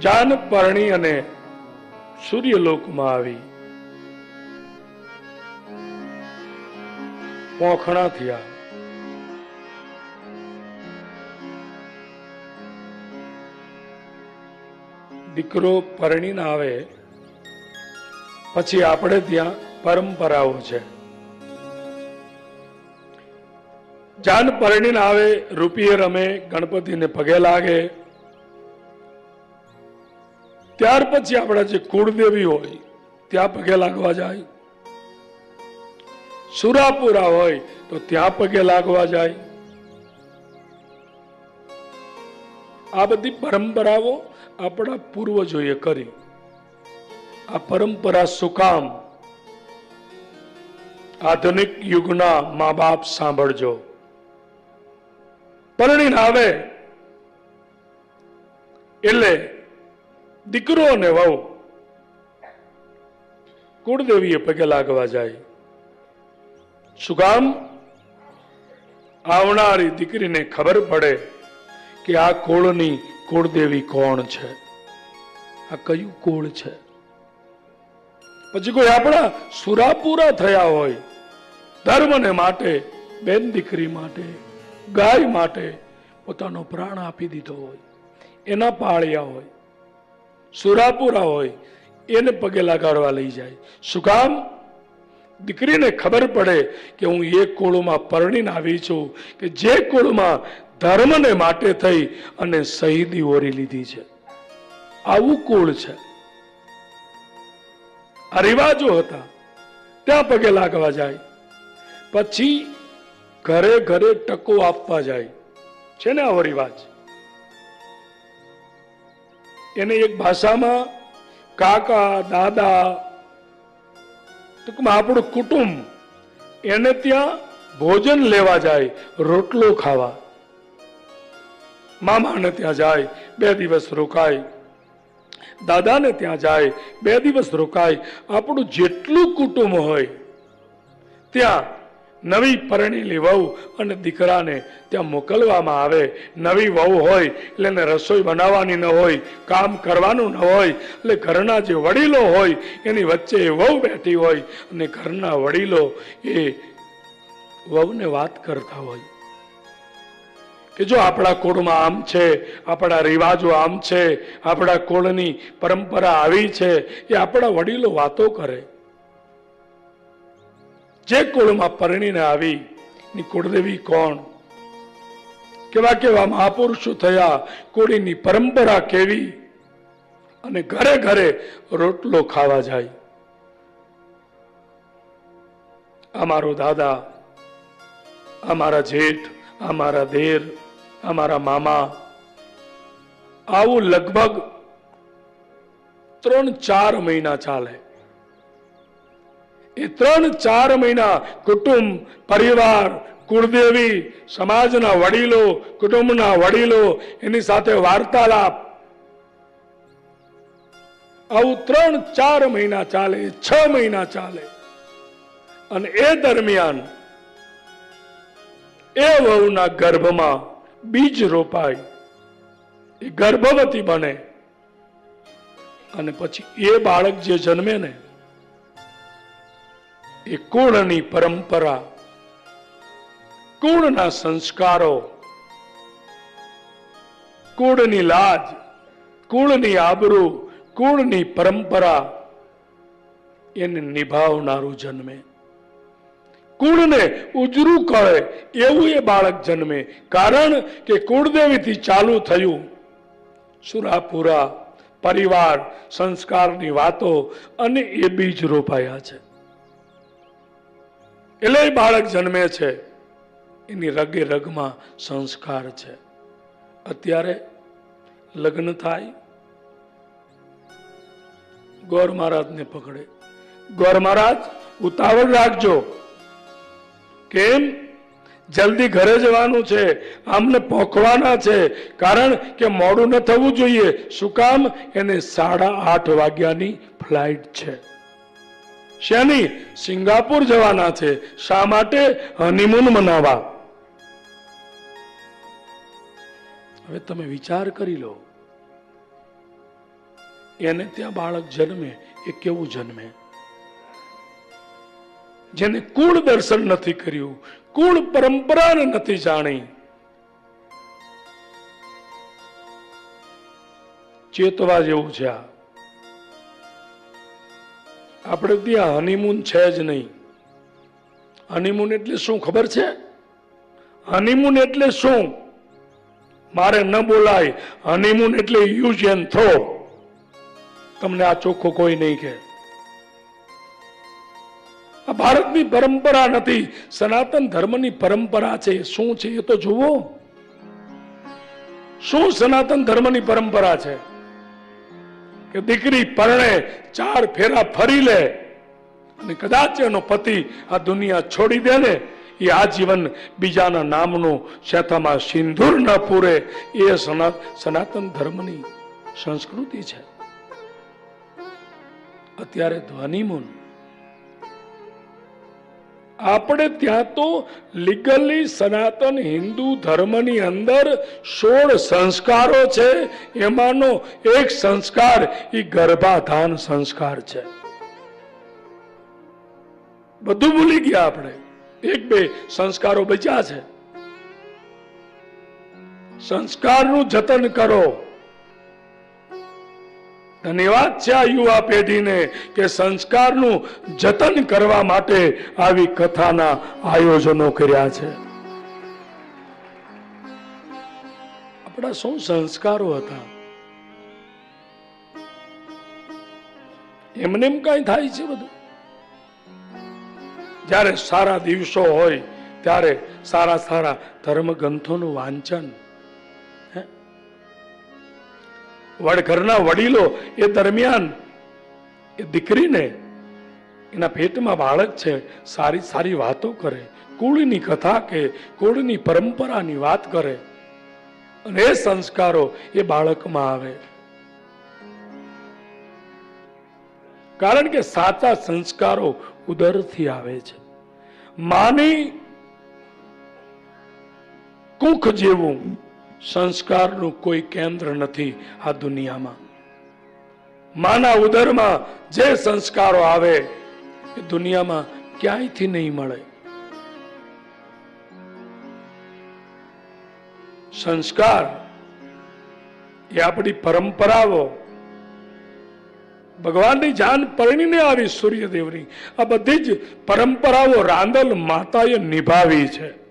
જાન પરણી અને સૂર્યલોકમાં આવી. પોખણા થયા. દીકરો પરણીને આવે. પછી આપણે ત્યાં પરંપરાઓ છે. જાન પરણીને આવે, રૂપિયે રમે, ગણપતિને પગે લાગે. ત્યાર પછી આપણા જે કુળદેવી હોય, ત્યાં પગે લાગવા જાય. સુરાપુરા હોય, તો ત્યાં પગે લાગવા જાય. આ બધી પરંપરાઓ આપણા પૂર્વજોએ કરી. આ પરંપરા સુકામ આધુનિક યુગના મા બાપ સાંભળજો. પરણીને આવે. એટલે દીકરો અને વહુ કુળદેવીએ પગે લાગવા જાય. શું કામ? આવનારી દીકરીને ખબર પડે કે આ કુળની કુળદેવી કોણ છે. આ કયું કુળ છે? પછી કોઈ આપણા સુરાપુરા થયા હોય, ધર્મને માટે, બેન દીકરી માટે, ગાય માટે પોતાનો પ્રાણ આપી દીધો હોય, એના પાળ્યા હોય સુરાપુરા હોય, એને પગે લગાડવા લઈ જાય. શું કામ? દીકરીને ખબર પડે કે હું એ કુળમાં પરણીને આવી છું, કે જે કુળમાં ધર્મને માટે થઈ અને શહીદી ઓરી લીધી છે. આવું કુળ છે. આ રિવાજો હતા. ત્યાં પગે લાગવા જાય. પછી ઘરે ઘરે ટકો આપવા જાય. છે ને આવો રિવાજ? એને એક ભાષામાં કાકા, દાદા, ટૂંકમાં આપણું કુટુંબ, એને ત્યાં ભોજન લેવા જાય, રોટલો ખાવા. મામાને ત્યાં જાય, બે દિવસ રોકાય. દાદાને ત્યાં જાય, બે દિવસ રોકાય. આપણું જેટલું કુટુંબ હોય, ત્યાં નવી પરણેલી વહુ અને દીકરાને ત્યાં મોકલવામાં આવે. નવી વહુ હોય એટલે એને રસોઈ બનાવવાની ન હોય, કામ કરવાનું ન હોય, એટલે ઘરના જે વડીલો હોય એની વચ્ચે એ વહુ બેઠી હોય અને ઘરના વડીલો એ વહુને વાત કરતા હોય. કે જો આપણા કુળમાં આમ છે, આપણા રિવાજો આમ છે, આપણા કુળની પરંપરા આવી છે, એ આપણા વડીલો વાતો કરે. જે કુળમાં પરણીને આવી, ની કુળદેવી કોણ? કેવા કેવા મહાપુરુષો થયા, કુળીની પરંપરા કેવી? અને ઘરે ઘરે રોટલો ખાવા જાય. અમારો દાદા અમારા જેઠ અમારા દેર અમારા મામા, આવું લગભગ ત્રણ ચાર મહિના ચાલે. એ ત્રણ ચાર મહિના કુટુંબ, પરિવાર, કુળદેવી, સમાજના વડીલો, કુટુંબના વડીલો, એની સાથે વાર્તાલાપ. આવું ત્રણ ચાર મહિના ચાલે, છ મહિના ચાલે. અને એ દરમિયાન એ વહુના ગર્ભમાં બીજ રોપાય. એ ગર્ભવતી બને. અને પછી એ બાળક જે જન્મે ને એ કુળની પરંપરા, કુળના સંસ્કારો, કુળની લાજ, કુળની આબરૂ, કુળની પરંપરા, એને નિભાવનારું જન્મે. કુળને ઉજરું કરે એવું એ બાળક જન્મે. કારણ કે કુળદેવીથી ચાલુ થયું. સુરાપુરા, પરિવાર, સંસ્કારની વાતો અને એ બીજ રોપાયા છે. એટલે બાળક જન્મે છે. એની રગે રગમાં સંસ્કાર છે. અત્યારે લગ્ન થાય. ગોર મહારાજને પકડે. ગોર મહારાજ, ઉતાવળ રાખજો. કેમ? જલ્દી ઘરે જવાનું છે. આમને પોખવાના છે. કારણ કે મોડું ન થવું જોઈએ. શું કામ? એને સાડા આઠ વાગ્યાની ફ્લાઇટ છે. શેની સિંગાપુર જવાના છે. શા માટે હનીમૂન મનાવવા હવે તમે વિચાર કરી લો. એને ત્યાં બાળક જન્મે, એ કેવું જન્મે? જેને કુળ દર્શન નથી કર્યું, કુળ પરંપરાને નથી જાણી. ચેતવા જેવું છે આ. આપણે ત્યાં હનીમૂન છે જ નહીં. હનીમૂન એટલે શું ખબર છે? હનીમૂન એટલે શું? મારે ન બોલાય. હનીમૂન એટલે યુઝ એન્ડ થ્રો તમને આ ચોખ્ખો કોઈ નહીં કે આ ભારતની પરંપરા નથી. સનાતન ધર્મની પરંપરા છે. શું છે એ તો જુઓ. શું સનાતન ધર્મની પરંપરા છે? કે દીકરી પરણે ચાર ફેરા ફરી લે. અને કદાચ એનો પતિ આ દુનિયા છોડી દે ને, એ આજીવન બીજાના નામનું શેથામાં સિંદૂર ન પૂરે. એ સના, સનાતન ધર્મની સંસ્કૃતિ છે. અત્યારે ધ્વનિમૂન આપણે ત્યાં તો લીગલી સનાતન હિન્દુ ધર્મની અંદર સોળ સંસ્કારો છે. એમાંનો એક સંસ્કાર એ ગર્ભાધાન સંસ્કાર છે. બધું ભૂલી ગયા આપણે. એક બે સંસ્કારો બચ્યા છે. સંસ્કારનું જતન કરો. ધન્યવાદ છે આ યુવા પેઢીને કે સંસ્કારનું જતન કરવા માટે આવી કથાના આયોજનો કર્યા છે. આપણા શું સંસ્કારો હતા. એમને એમ કઈ થાય છે બધું? જ્યારે સારા દિવસો હોય, ત્યારે સારા સારા ધર્મ ગ્રંથોનું વાંચન વડઘરના વડીલો એ દરમિયાન એ દીકરીને એના પેટમાં બાળક છે, સારી સારી વાતો કરે, કુળની કથા કે કુળની પરંપરાની વાત કરે. અને એ સંસ્કારો એ બાળકમાં આવે. કારણ કે સાચા સંસ્કારો ઉદરથી આવે છે. માની કુખ જેવું સંસ્કારનું કોઈ કેન્દ્ર નથી આ દુનિયામાં. માના ઉદરમાં જે સંસ્કારો આવે, એ દુનિયામાં ક્યાંયથી નહીં મળે? સંસ્કાર એ આપણી પરંપરાઓ. ભગવાનની જાન પરણીને આવી સૂર્યદેવની. આ બધી જ પરંપરાઓ રાંદલ માતાએ નિભાવી છે.